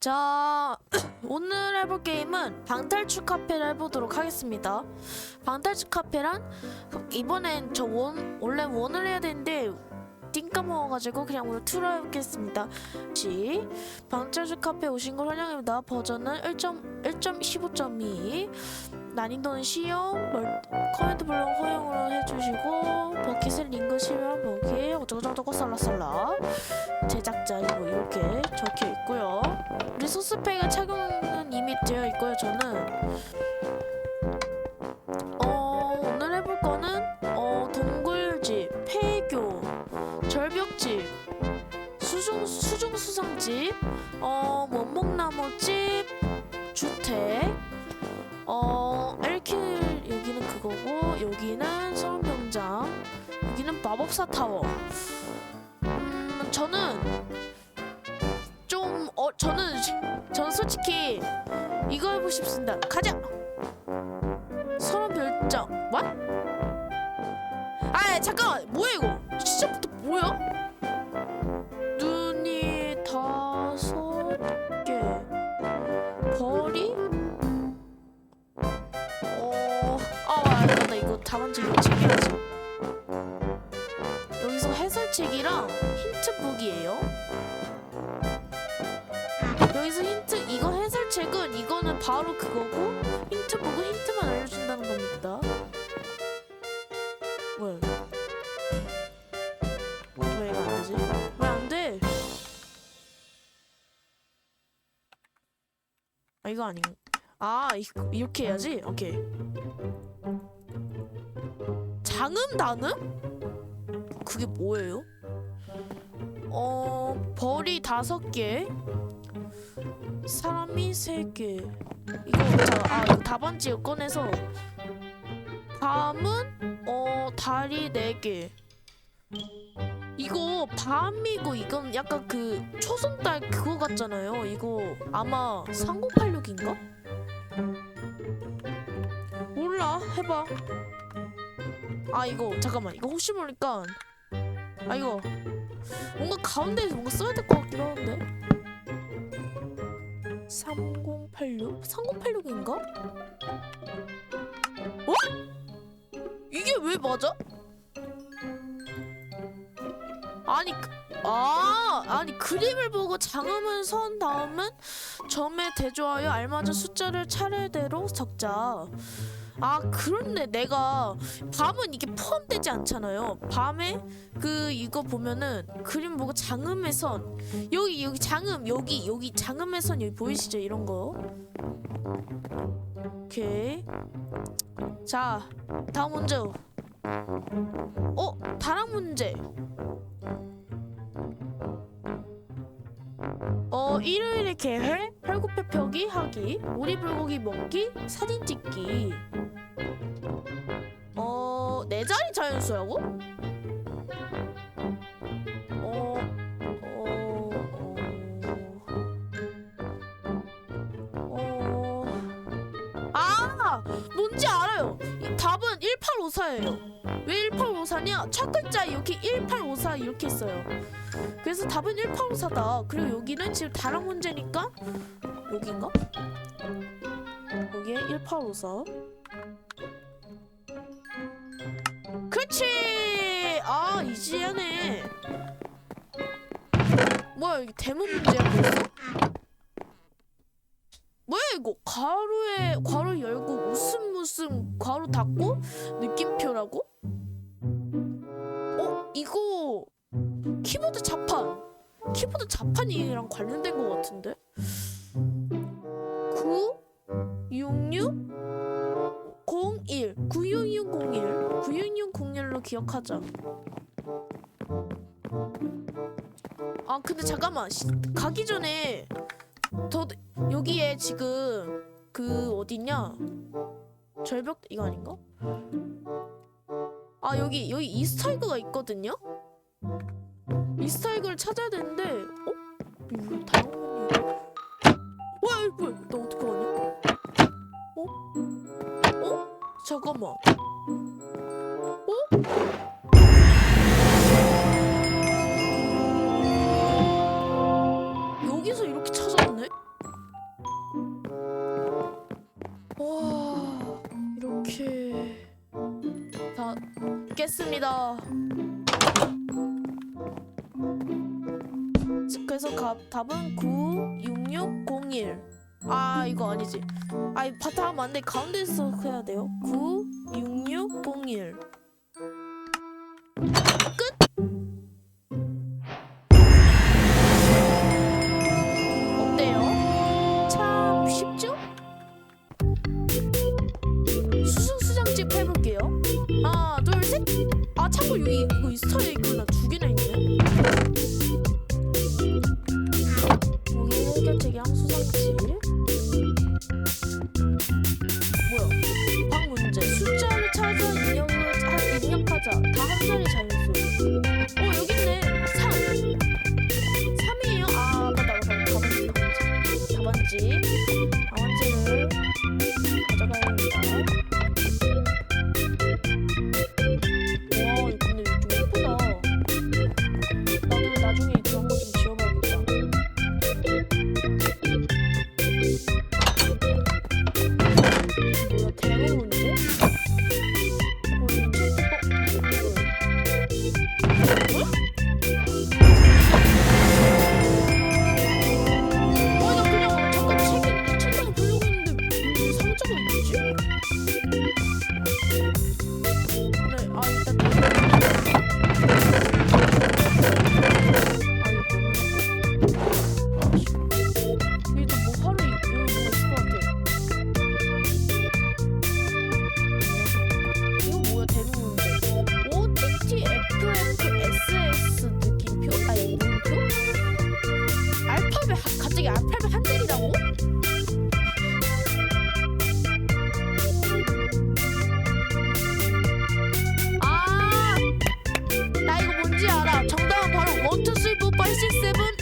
자, 오늘 해볼 게임은 방탈출 카페를 해보도록 하겠습니다. 방탈출 카페란 이번엔 저 원, 원래 원을 해야 되는데 띵 까먹어가지고 그냥 오늘 투로 해보겠습니다. 시 방탈출 카페 오신 걸 환영합니다. 버전은 1.1.15.2 난이도는 쉬용, 멀, 커맨드 블록 허용으로 해주시고 버킷을 링크 실현 버킷 어쩌고저쩌고 썰라썰라 제작자 뭐 이렇게 적혀 있고요. 우리 소스팩의 착용은 이미 되어 있고요. 저는 어 오늘 해볼 거는 어 동굴집, 폐교, 절벽집, 수중 수중 수상집, 어 원목나무집, 주택, 어 엘킬 여기는 그거고 여기는 서울병장, 여기는 마법사 타워. 저는 시- 저는 솔직히 이거 해보고 싶습니다. 가자. 서로 별장. 뭐? 아 잠깐 뭐야 이거? 시작부터 뭐야? 눈이 다섯 개. 벌이? 어. 아 알겠다. 나 이거 답안지 이거 챙겨야지. 여기서 해설책이랑 힌트북이에요. 바로 그거고 힌트 보고 힌트만 알려준다는 겁니다. 이거? 아 이거. 아 이, 이렇게 해야지. 오케이. 장음 단음? 그게 뭐예요? 어 벌이 다섯 개. 사람이 세 개. 이거 자, 아 이거 답안지 꺼내서 밤은 어 달이 네 개. 이거 밤이고 이건 약간 그 초승달 그거 같잖아요. 이거 아마 3086인가? 몰라 해봐. 아 이거 잠깐만 이거 혹시 모르니까 아 이거 뭔가 가운데에서 뭔가 써야 될 것 같기도 한데. 3086? 3086인가? 어? 이게 왜 맞아? 아니 그- 아 아니 그림을 보고 장음을 선 다음은 점에 대조하여 알맞은 숫자를 차례대로 적자. 아 그런데 내가 밤은 이게 포함되지 않잖아요. 밤에 그 이거 보면은 그림 보고 장음의 선 여기 여기 장음 여기 여기 장음의 선 여기 보이시죠 이런 거. 오케이. 자 다음 문제. 어 다랑 문제. 어 일요일에 계획 팔굽혀 펴기 하기 오리불고기 먹기 사진 찍기. 어 네 자리 자연수라고? 어, 어, 어, 어, 아, 뭔지 알아요. 이 답은 1854예요. 왜 1854냐? 첫 글자 이렇게 1854 이렇게 있어요. 그래서 답은 1854다. 그리고 여기는 지금 다른 문제니까 여긴가? 여기에 1854. 그렇지. 아 이지하네. 뭐야 이게 대문 문제야? 뭐야 이거 괄호에 괄호 열고 웃음 웃음 괄호 닫고 느낌표라고? 어 이거 키보드 자판 키보드 자판이랑 관련된 것 같은데 기억하자 아 근데 잠깐만 시- 가기 전에 더 여기에 지금 그 어디냐 절벽 이거 아닌가? 아 여기 여기 이스터에그가 있거든요. 이스터에그를 찾아야 되는데 어? 이거 당연히 와 이거 뭐야 나 어떻게 하냐? 어? 어? 잠깐만 그래서 가, 답은 96601. 아, 이거 아니지. 아, 바탕 하면 안 돼. 가운데서 해야 돼요. 96601.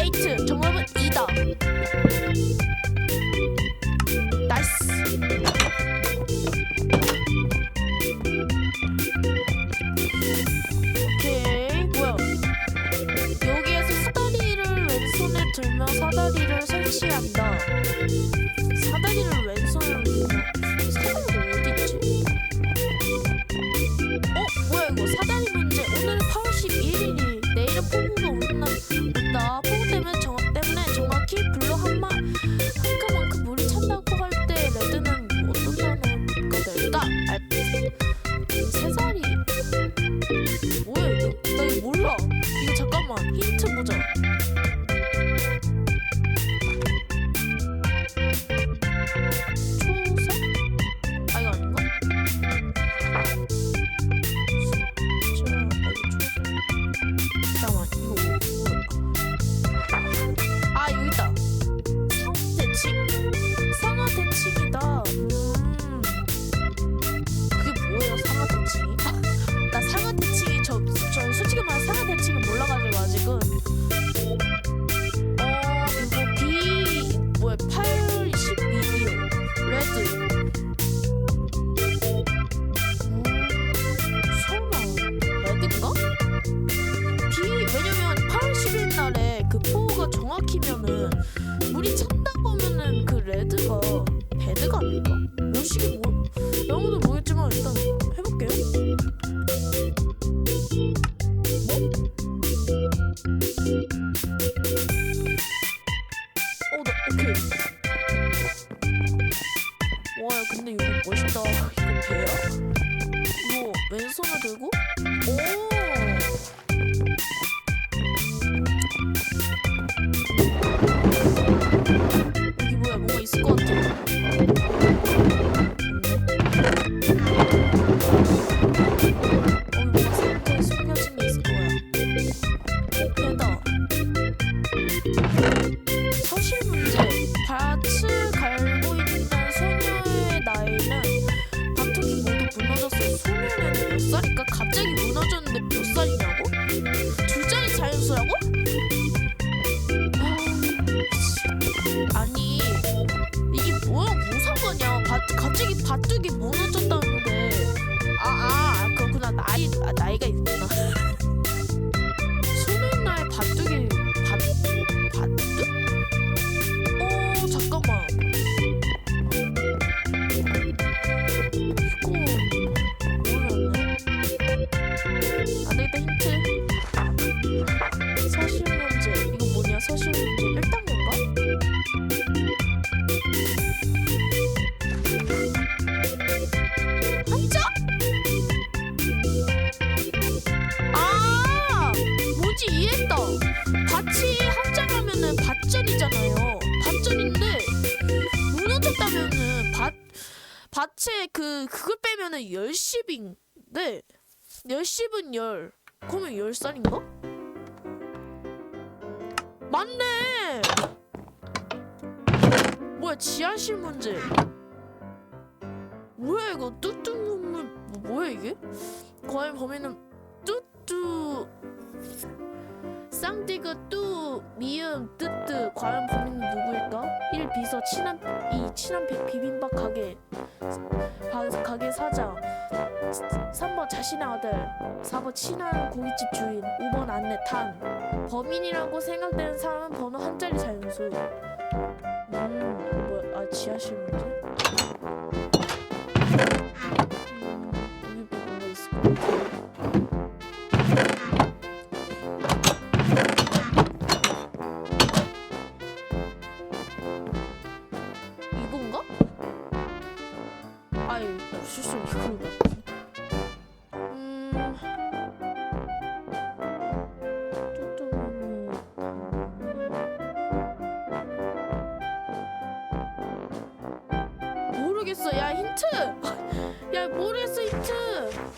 에이트 정답은 이다. 나이스. 오케이 뭐야? 여기에서 사다리를 왼손에 들며 사다리를 설치한다. 멋있다. 이건 배야? 이거 왼손을 들고? 오! 여기 뭐야? 뭐가 있을 것 같아. 어, 뭔가 상태에 숨겨진 게 있을 거야. 오, 배다. 사실 문 밭두기 모르 그 그걸 빼면은 10십인데 10십은 10 그러면 10살인가? 맞네 뭐야 지하실 문제 뭐야 이거 뚜뚜 눈물 뭐, 뭐야 이게? 과연 범인은 뚜뚜 쌍디그 뚜 미음 뜨뜨 과연 범인은 누구일까? 1. 비서 친한 2. 친한 비, 비빔밥 가게 가, 가게 사장 3번 자신의 아들 4번 친한 고깃집 주인 5번 안내 탄 범인이라고 생각되는 사람은 번호 한 자리 자연수 음 뭐야 아 지하실 문제?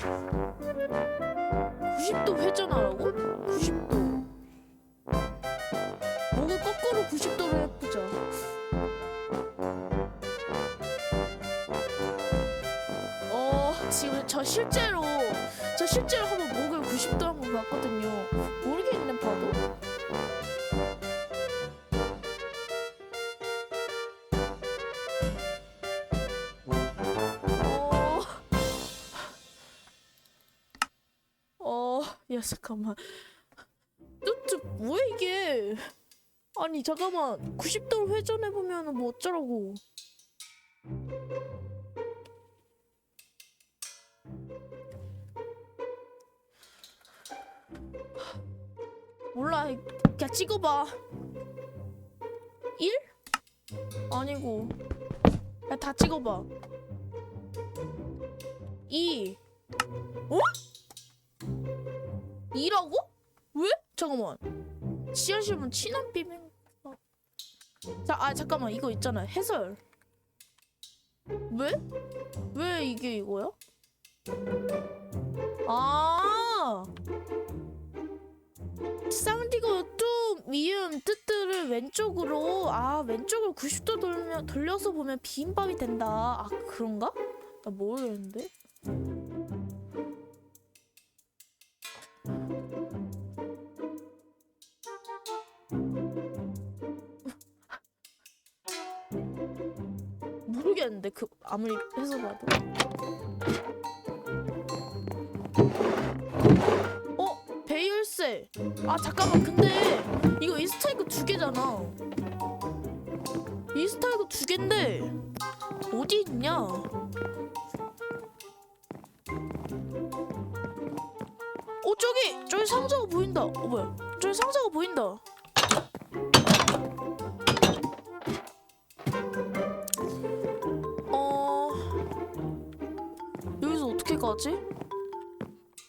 90도 회전하라 야 잠깐만. 뚜뚜 뭐야 이게? 아니 잠깐만 90도로 회전해 보면은 뭐 어쩌라고? 몰라 그냥 찍어봐 1? 아니고 야, 다 찍어봐 2 어? 2라고? 왜? 잠깐만 지하실은 친한 비빔 자, 아 잠깐만 이거 있잖아 해설 왜? 왜 이게 이거야? 아 쌍디고 뚜 미음 뜨뜨를 왼쪽으로 아 왼쪽으로 90도 돌면 돌려서 보면 비빔밥이 된다 아 그런가? 나 모르겠는데 아무리 해서 봐도. 어? 배율세 아 잠깐만. 근데 이거 이스타이크 두 개잖아. 이스타이크 두 개인데 어디 있냐? 어 저기! 저기 상자가 보인다. 어 뭐야? 저기 상자가 보인다 가지?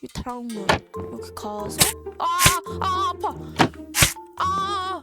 이 다음문 이렇게 가서 아, 아 아파 아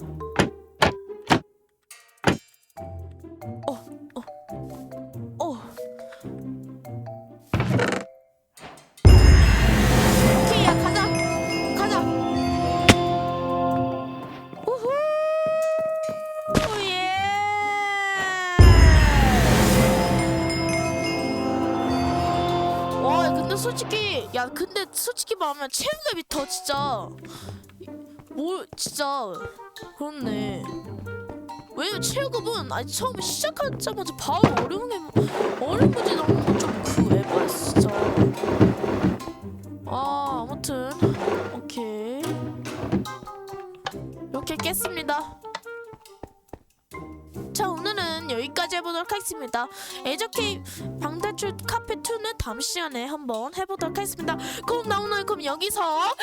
야, 근데 솔직히 말하면 체육랩이 더 진짜, 뭘 진짜 그렇네. 왜냐면 체육업은 아니 처음에 시작하자마자 바로 어려운 게 어려운 문제 나오는 건좀그 에바였어 진짜. 해보도록 하겠습니다. 에저케이 방탈출 카페 2는 다음 시간에 한번 해보도록 하겠습니다. 그럼 나 오늘 그럼 여기서